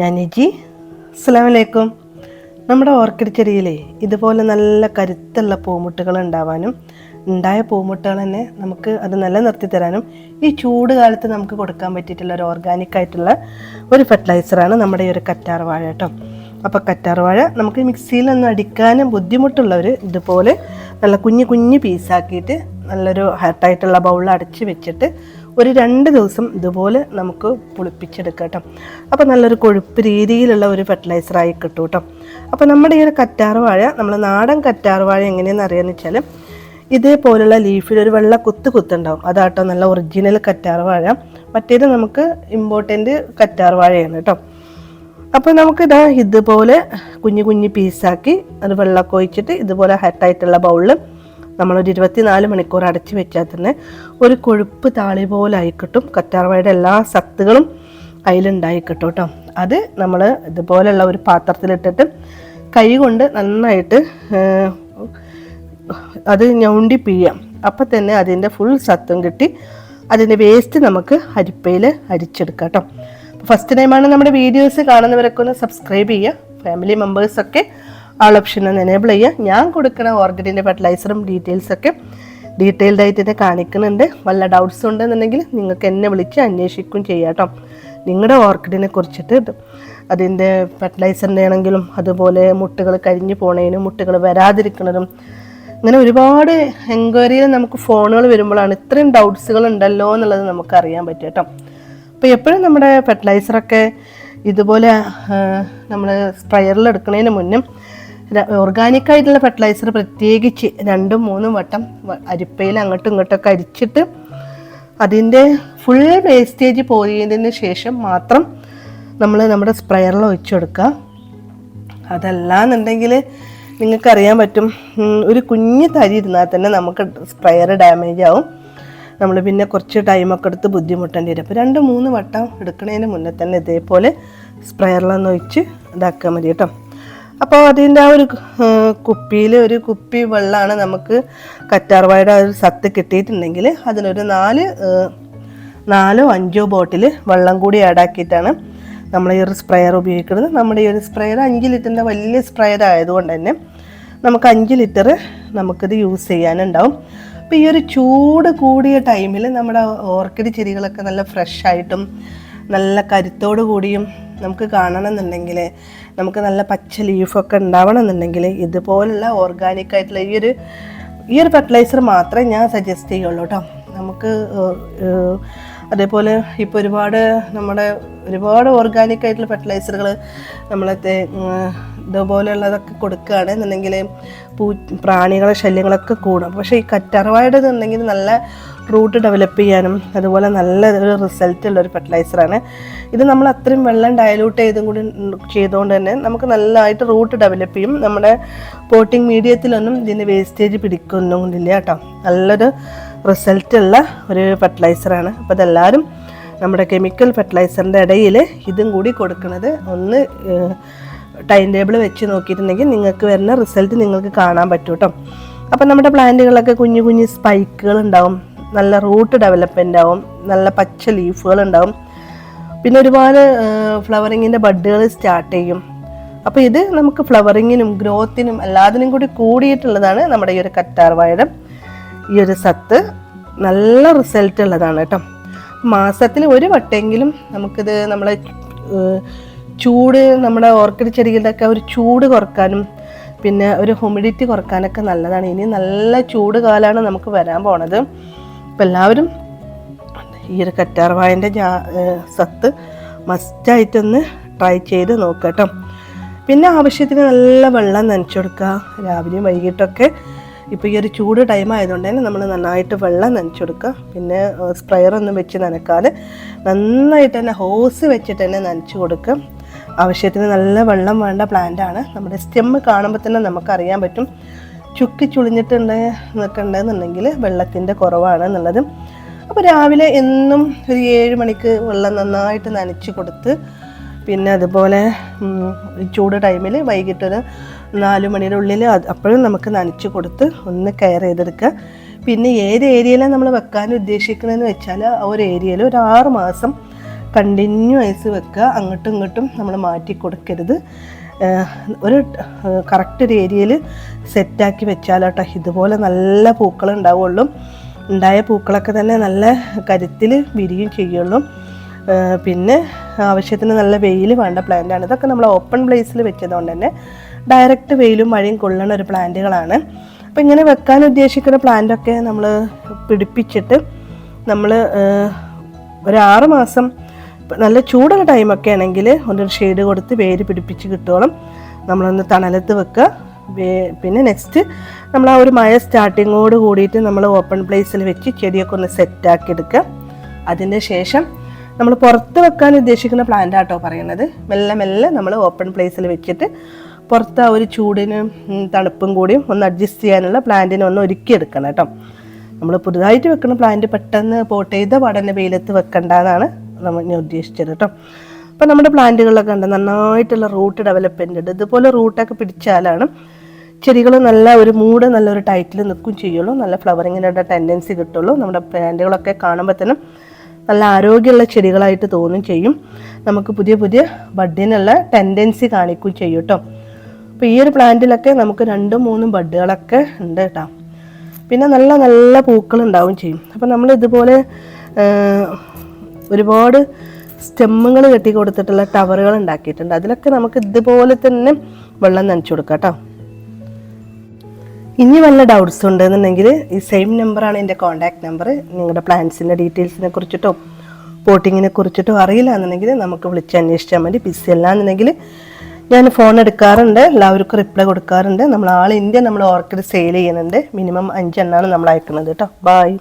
ഞാൻ നിജി അസ്സലാമലൈക്കും. നമ്മുടെ ഓർക്കിഡ് ചെടിയിലെ ഇതുപോലെ നല്ല കരുത്തുള്ള പൂമുട്ടുകൾ ഉണ്ടാവാനും ഉണ്ടായ പൂമുട്ടുകൾ തന്നെ നമുക്ക് അത് നിലനിർത്തി തരാനും ഈ ചൂട് കാലത്ത് നമുക്ക് കൊടുക്കാൻ പറ്റിയിട്ടുള്ള ഒരു ഓർഗാനിക് ആയിട്ടുള്ള ഒരു ഫെർട്ടിലൈസറാണ് നമ്മുടെ ഈ ഒരു കറ്റാർ വാഴ കേട്ടോ. അപ്പോൾ കറ്റാർ വാഴ നമുക്ക് മിക്സിയിലൊന്നും അടിക്കാനും ബുദ്ധിമുട്ടുള്ളവർ ഇതുപോലെ നല്ല കുഞ്ഞു കുഞ്ഞു പീസാക്കിയിട്ട് നല്ലൊരു ഹർട്ടായിട്ടുള്ള ബൗളിൽ അടച്ച് വെച്ചിട്ട് ഒരു രണ്ട് ദിവസം ഇതുപോലെ നമുക്ക് പുളിപ്പിച്ചെടുക്കാം അപ്പോൾ നല്ലൊരു കൊഴുപ്പ് രീതിയിലുള്ള ഒരു ഫെർട്ടിലൈസറായി കിട്ടും കേട്ടോ. അപ്പോൾ നമ്മുടെ ഈ ഒരു കറ്റാർ വാഴ നമ്മൾ നാടൻ കറ്റാർ വാഴ അറിയാന്ന് വെച്ചാൽ ഇതേപോലുള്ള ലീഫിൽ ഒരു വെള്ള കുത്ത് കുത്തുണ്ടാവും. അതാട്ടോ നല്ല ഒറിജിനൽ കറ്റാർ വാഴ. മറ്റേത് നമുക്ക് ഇമ്പോർട്ടന്റ് കറ്റാർ വാഴയാണ് കേട്ടോ. അപ്പോൾ നമുക്കിതാ ഇതുപോലെ കുഞ്ഞു കുഞ്ഞു പീസാക്കി അത് വെള്ളമൊക്കെ ഒഴിച്ചിട്ട് ഇതുപോലെ ഹെട്ടായിട്ടുള്ള ബൗളിൽ നമ്മളൊരു ഇരുപത്തിനാല് മണിക്കൂർ അടച്ചു വെച്ചാൽ തന്നെ ഒരു കൊഴുപ്പ് താളി പോലെ ആയിക്കിട്ടും കറ്റാർവാഴയുടെ എല്ലാ സത്തുകളും അതിലുണ്ടായി കിട്ടും കേട്ടോ അത് നമ്മൾ ഇതുപോലെയുള്ള ഒരു പാത്രത്തിലിട്ടിട്ട് കൈ കൊണ്ട് നന്നായിട്ട് അത് ഞൗണ്ടി പിഴിയാം. അപ്പം തന്നെ അതിന്റെ ഫുൾ സത്തും കിട്ടി. അതിന്റെ വേസ്റ്റ് നമുക്ക് അരിപ്പയിൽ അരിച്ചെടുക്കാം കേട്ടോ ഫസ്റ്റ് ടൈമാണ് നമ്മുടെ വീഡിയോസ് കാണുന്നവരൊക്കെ ഒന്ന് സബ്സ്ക്രൈബ് ചെയ്യുക. ഫാമിലി മെമ്പേഴ്സൊക്കെ ആൾ ഓപ്ഷൻ ഒന്ന് എനേബിൾ ചെയ്യുക. ഞാൻ കൊടുക്കുന്ന ഓർഗഡിന്റെ ഫെർട്ടിലൈസറും ഡീറ്റെയിൽസൊക്കെ ഡീറ്റെയിൽഡ് ആയിട്ട് തന്നെ കാണിക്കുന്നുണ്ട്. വല്ല ഡൗട്ട്സ് ഉണ്ടെന്നുണ്ടെങ്കിൽ നിങ്ങൾക്ക് എന്നെ വിളിച്ച് അന്വേഷിക്കുകയും ചെയ്യാം കേട്ടോ. നിങ്ങളുടെ ഓർക്കിഡിനെ കുറിച്ചിട്ട് അതിന്റെ ഫെർട്ടിലൈസറിന്റെ ആണെങ്കിലും അതുപോലെ മുട്ടുകൾ കരിഞ്ഞു പോണതിനും മുട്ടുകൾ വരാതിരിക്കുന്നതും. അങ്ങനെ ഒരുപാട് എൻക്വയറിയിൽ നമുക്ക് ഫോണുകൾ വരുമ്പോഴാണ് ഇത്രയും ഡൗട്ട്സുകൾ ഉണ്ടല്ലോ എന്നുള്ളത് നമുക്ക് അറിയാൻ പറ്റും കേട്ടോ. അപ്പോൾ എപ്പോഴും നമ്മുടെ ഫെർട്ടിലൈസറൊക്കെ ഇതുപോലെ നമ്മൾ സ്പ്രയറിൽ എടുക്കുന്നതിന് മുന്നും ഓർഗാനിക് ആയിട്ടുള്ള ഫെർട്ടിലൈസർ പ്രത്യേകിച്ച് രണ്ടും മൂന്നും വട്ടം അരിപ്പയിൽ അങ്ങോട്ടും ഇങ്ങോട്ടൊക്കെ അരിച്ചിട്ട് അതിന്റെ ഫുൾ വേസ്റ്റേജ് പോയതിന് ശേഷം മാത്രം നമ്മൾ നമ്മുടെ സ്പ്രെയറിൽ ഒഴിച്ചു കൊടുക്കുക അതല്ലാന്നുണ്ടെങ്കിൽ നിങ്ങൾക്കറിയാൻ പറ്റും ഒരു കുഞ്ഞ് തരി ഇരുന്നാൽ തന്നെ നമുക്ക് സ്പ്രെയർ ഡാമേജ് ആവും. നമ്മൾ പിന്നെ കുറച്ച് ടൈമൊക്കെ എടുത്ത് ബുദ്ധിമുട്ടേണ്ടി വരും. അപ്പോൾ രണ്ട് മൂന്ന് വട്ടം എടുക്കുന്നതിന് മുന്നേ തന്നെ ഇതേപോലെ സ്പ്രെയറിലൊന്ന് ഒഴിച്ച് ഇതാക്കാൻ മതി കേട്ടോ. അപ്പോൾ അതിന്റെ ആ ഒരു കുപ്പിയിൽ ഒരു കുപ്പി വെള്ളമാണ് നമുക്ക് കറ്റാർവാഴയുടെ ഒരു സത്ത് കിട്ടിയിട്ടുണ്ടെങ്കിൽ അതിനൊരു നാല് നാലോ അഞ്ചോ ബോട്ടിൽ വെള്ളം കൂടി ആഡാക്കിയിട്ടാണ് നമ്മൾ ഈ ഒരു സ്പ്രെയർ ഉപയോഗിക്കുന്നത്. നമ്മുടെ ഈ ഒരു സ്പ്രെയർ അഞ്ച് ലിറ്ററിന്റെ വലിയ സ്പ്രെയർ ആയതുകൊണ്ട് തന്നെ നമുക്ക് അഞ്ച് ലിറ്റർ നമുക്കിത് യൂസ് ചെയ്യാനുണ്ടാവും. അപ്പോൾ ഈ ഒരു ചൂട് കൂടിയ ടൈമിൽ നമ്മുടെ ഓർക്കിഡ് ചെടികളൊക്കെ നല്ല ഫ്രഷ് ആയിട്ടും നല്ല കരുത്തോടു കൂടിയും നമുക്ക് കാണണമെന്നുണ്ടെങ്കിൽ നമുക്ക് നല്ല പച്ച ലീഫൊക്കെ ഉണ്ടാവണമെന്നുണ്ടെങ്കിൽ ഇതുപോലുള്ള ഓർഗാനിക് ആയിട്ടുള്ള ഈ ഒരു ഈ ഒരു ഫെർട്ടിലൈസർ മാത്രമേ ഞാൻ സജസ്റ്റ് ചെയ്യുള്ളൂ കേട്ടോ നമുക്ക് അതേപോലെ ഇപ്പോൾ ഒരുപാട് നമ്മുടെ ഒരുപാട് ഓർഗാനിക് ആയിട്ടുള്ള ഫെർട്ടിലൈസറുകൾ നമ്മളത്തെ ഇതുപോലെയുള്ളതൊക്കെ ഇതുപോലെയുള്ളതൊക്കെ കൊടുക്കുകയാണെന്നുണ്ടെങ്കിൽ പൂ പ്രാണികളെ ശല്യങ്ങളൊക്കെ കൂടും. പക്ഷേ ഈ കറ്ററവായുടെ എന്നുണ്ടെങ്കിൽ നല്ല റൂട്ട് ഡെവലപ്പ് ചെയ്യാനും അതുപോലെ നല്ല ഒരു റിസൾട്ട് ഉള്ള ഒരു ഫെർട്ടിലൈസറാണ് ഇത് നമ്മൾ അത്രയും വെള്ളം ഡയലൂട്ട് ചെയ്തും കൂടി ചെയ്തുകൊണ്ട് തന്നെ നമുക്ക് നല്ലതായിട്ട് റൂട്ട് ഡെവലപ്പ് ചെയ്യും. നമ്മുടെ പോട്ടിംഗ് മീഡിയത്തിലൊന്നും ഇതിന്റെ വേസ്റ്റേജ് പിടിക്കൊന്നും കൊണ്ടില്ല കേട്ടോ. നല്ലൊരു റിസൾട്ട് ഉള്ള ഒരു ഫെർട്ടിലൈസറാണ്. അപ്പോൾ അതെല്ലാവരും നമ്മുടെ കെമിക്കൽ ഫെർട്ടിലൈസറിന്റെ ഇടയിൽ ഇതും കൂടി കൊടുക്കുന്നത്. ഒന്ന് ടൈം ടേബിൾ വെച്ച് നോക്കിയിട്ടുണ്ടെങ്കിൽ നിങ്ങൾക്ക് വരുന്ന റിസൾട്ട് നിങ്ങൾക്ക് കാണാൻ പറ്റും കേട്ടോ. അപ്പം നമ്മുടെ പ്ലാന്റുകളൊക്കെ കുഞ്ഞു കുഞ്ഞു സ്പൈക്കുകൾ ഉണ്ടാവും. നല്ല റൂട്ട് ഡെവലപ്മെന്റ് ആവും. നല്ല പച്ച ലീഫുകൾ ഉണ്ടാവും. പിന്നെ ഒരുപാട് ഫ്ലവറിങ്ങിന്റെ ബഡുകൾ സ്റ്റാർട്ട് ചെയ്യും. അപ്പോൾ ഇത് നമുക്ക് ഫ്ലവറിങ്ങിനും ഗ്രോത്തിനും എല്ലാത്തിനും കൂടി കൂടിയിട്ടുള്ളതാണ് നമ്മുടെ ഈ ഒരു കറ്റാർവാഴയുടെ ഈ ഒരു സത്ത് നല്ല റിസൾട്ട് ഉള്ളതാണ് കേട്ടോ. മാസത്തിൽ ഒരു വട്ടെങ്കിലും നമുക്കിത് നമ്മളെ ചൂട് നമ്മുടെ ഓർക്കിഡ് ചെടികളുടെയൊക്കെ ഒരു ചൂട് കുറക്കാനും പിന്നെ ഒരു ഹ്യൂമിഡിറ്റി കുറക്കാനൊക്കെ നല്ലതാണ്. ഇനി നല്ല ചൂട് കാലമാണ് നമുക്ക് വരാൻ പോണത്. അപ്പം എല്ലാവരും ഈ ഒരു കറ്റാർവായന്റെ ജാ സത്ത് മസ്റ്റായിട്ടൊന്ന് ട്രൈ ചെയ്ത് നോക്കട്ടോ പിന്നെ ആവശ്യത്തിന് നല്ല വെള്ളം നനച്ചു കൊടുക്കുക. രാവിലെയും വൈകിട്ടൊക്കെ ഇപ്പോൾ ഈ ഒരു ചൂട് ടൈം ആയതുകൊണ്ട് തന്നെ നമ്മൾ നന്നായിട്ട് വെള്ളം നനച്ചു കൊടുക്കുക. പിന്നെ സ്പ്രെയർ ഒന്നും വെച്ച് നനക്കാതെ നന്നായിട്ട് തന്നെ ഹോസ് വെച്ചിട്ട് തന്നെ നനച്ചു കൊടുക്കുക. ആവശ്യത്തിന് നല്ല വെള്ളം വേണ്ട പ്ലാന്റ് ആണ്. നമ്മുടെ സ്റ്റെമ്മ് കാണുമ്പോൾ തന്നെ നമുക്കറിയാൻ പറ്റും. ചുക്കി ചുളിഞ്ഞിട്ടുണ്ട് നിൽക്കണ്ടെന്നുണ്ടെങ്കിൽ വെള്ളത്തിന്റെ കുറവാണ് എന്നുള്ളത് അപ്പോൾ രാവിലെ എന്നും ഒരു ഏഴ് മണിക്ക് വെള്ളം നന്നായിട്ട് നനച്ച് കൊടുത്ത് പിന്നെ അതുപോലെ ചൂട് ടൈമിൽ വൈകിട്ടൊരു നാല് മണിയുടെ ഉള്ളിൽ അപ്പോഴും നമുക്ക് നനച്ച് കൊടുത്ത് ഒന്ന് കെയർ ചെയ്തെടുക്കുക. പിന്നെ ഏത് ഏരിയയിലാണ് നമ്മൾ വെക്കാൻ ഉദ്ദേശിക്കുന്നതെന്ന് വെച്ചാൽ ആ ഒരു ഏരിയയിൽ ഒരു ആറ് മാസം കണ്ടിന്യൂ ഐസ് വെക്കുക. അങ്ങോട്ടും ഇങ്ങോട്ടും നമ്മൾ മാറ്റി കൊടുക്കരുത്. ഒരു കറക്റ്റ് ഒരു ഏരിയയിൽ സെറ്റാക്കി വെച്ചാലോട്ടോ ഇതുപോലെ നല്ല പൂക്കൾ ഉണ്ടാവുള്ളൂ. ഉണ്ടായ പൂക്കളൊക്കെ തന്നെ നല്ല കരുത്തിൽ വിരിയും ചെയ്യുള്ളൂ. പിന്നെ ആവശ്യത്തിന് നല്ല വെയിൽ വേണ്ട പ്ലാന്റാണ് ഇതൊക്കെ നമ്മൾ ഓപ്പൺ പ്ലേസിൽ വെച്ചതുകൊണ്ട് തന്നെ ഡയറക്റ്റ് വെയിലും മഴയും കൊള്ളണ ഒരു പ്ലാന്റുകളാണ്. അപ്പോൾ ഇങ്ങനെ വെക്കാൻ ഉദ്ദേശിക്കുന്ന പ്ലാന്റൊക്കെ നമ്മൾ പിടിപ്പിച്ചിട്ട് നമ്മൾ ഒരു ആറ് മാസം നല്ല ചൂടുള്ള ടൈമൊക്കെ ആണെങ്കിൽ ഒന്നൊരു ഷെയ്ഡ് കൊടുത്ത് വേര് പിടിപ്പിച്ച് കിട്ടോളം. നമ്മളൊന്ന് തണലത്ത് വെക്കുക പിന്നെ നെക്സ്റ്റ് നമ്മൾ ആ ഒരു മഴ സ്റ്റാർട്ടിങ്ങോട് കൂടിയിട്ട് നമ്മൾ ഓപ്പൺ പ്ലേസിൽ വെച്ച് ചെടിയൊക്കെ ഒന്ന് സെറ്റാക്കി എടുക്കുക അതിന്റെ ശേഷം നമ്മൾ പുറത്ത് വെക്കാൻ ഉദ്ദേശിക്കുന്ന പ്ലാന്റ് ആട്ടോ പറയുന്നത്. മെല്ലെ മെല്ലെ നമ്മൾ ഓപ്പൺ പ്ലേസിൽ വെച്ചിട്ട് പുറത്ത് ആ ഒരു ചൂടിനും തണുപ്പും കൂടിയും ഒന്ന് അഡ്ജസ്റ്റ് ചെയ്യാനുള്ള പ്ലാന്റിനെ ഒന്ന് ഒരുക്കി എടുക്കണം കേട്ടോ നമ്മൾ പുതുതായിട്ട് വെക്കുന്ന പ്ലാന്റ് പെട്ടെന്ന് പോട്ട് ചെയ്ത പാടന്നെ വെയിലത്ത് വെക്കണ്ട എന്നാണ് നമ്മൾ ഞാൻ ഉദ്ദേശിച്ചത് കേട്ടോ അപ്പം നമ്മുടെ പ്ലാന്റുകളിലൊക്കെ ഉണ്ട് നന്നായിട്ടുള്ള റൂട്ട് ഡെവലപ്മെന്റ് ഉണ്ട്. ഇതുപോലെ റൂട്ടൊക്കെ പിടിച്ചാലാണ് ചെടികൾ നല്ല ഒരു മൂഡ് നല്ലൊരു ടൈറ്റിൽ നിൽക്കും ചെയ്യുള്ളൂ. നല്ല ഫ്ലവറിങ്ങിനുള്ള ടെൻഡൻസി കിട്ടുള്ളൂ. നമ്മുടെ പ്ലാന്റുകളൊക്കെ കാണുമ്പോൾ തന്നെ നല്ല ആരോഗ്യമുള്ള ചെടികളായിട്ട് തോന്നും ചെയ്യും. നമുക്ക് പുതിയ പുതിയ ബഡിനുള്ള ടെൻഡൻസി കാണിക്കുകയും ചെയ്യും കേട്ടോ അപ്പോൾ ഈ ഒരു പ്ലാന്റിലൊക്കെ നമുക്ക് രണ്ടും മൂന്നും ബഡുകളൊക്കെ ഉണ്ട് കേട്ടോ പിന്നെ നല്ല നല്ല പൂക്കൾ ഉണ്ടാവും ചെയ്യും. അപ്പോൾ നമ്മൾ ഇതുപോലെ ഒരുപാട് സ്റ്റെമ്മുകൾ കെട്ടി കൊടുത്തിട്ടുള്ള ടവറുകൾ ഉണ്ടാക്കിയിട്ടുണ്ട്. അതിലൊക്കെ നമുക്ക് ഇതുപോലെ തന്നെ വെള്ളം നനച്ചു കൊടുക്കാം കേട്ടോ ഇനി വല്ല ഡൗട്ട്സ് ഉണ്ടെന്നുണ്ടെങ്കിൽ ഈ സെയിം നമ്പറാണ് എന്റെ കോൺടാക്ട് നമ്പർ നിങ്ങളുടെ പ്ലാൻസിന്റെ ഡീറ്റെയിൽസിനെ കുറിച്ചിട്ടോ പോട്ടിങ്ങിനെ കുറിച്ചിട്ടോ അറിയില്ല എന്നുണ്ടെങ്കിൽ നമുക്ക് വിളിച്ച് അന്വേഷിച്ചാൽ മതി. ബിസി അല്ല എന്നുണ്ടെങ്കിൽ ഞാൻ ഫോൺ എടുക്കാറുണ്ട്. എല്ലാവർക്കും റിപ്ലൈ കൊടുക്കാറുണ്ട്. നമ്മൾ ആൾ ഇന്ത്യ നമ്മൾ ഓർക്കിഡ് സെയിൽ ചെയ്യുന്നുണ്ട്. മിനിമം അഞ്ചെണ്ണമാണ് നമ്മൾ അയക്കുന്നത് കേട്ടോ. ബായ്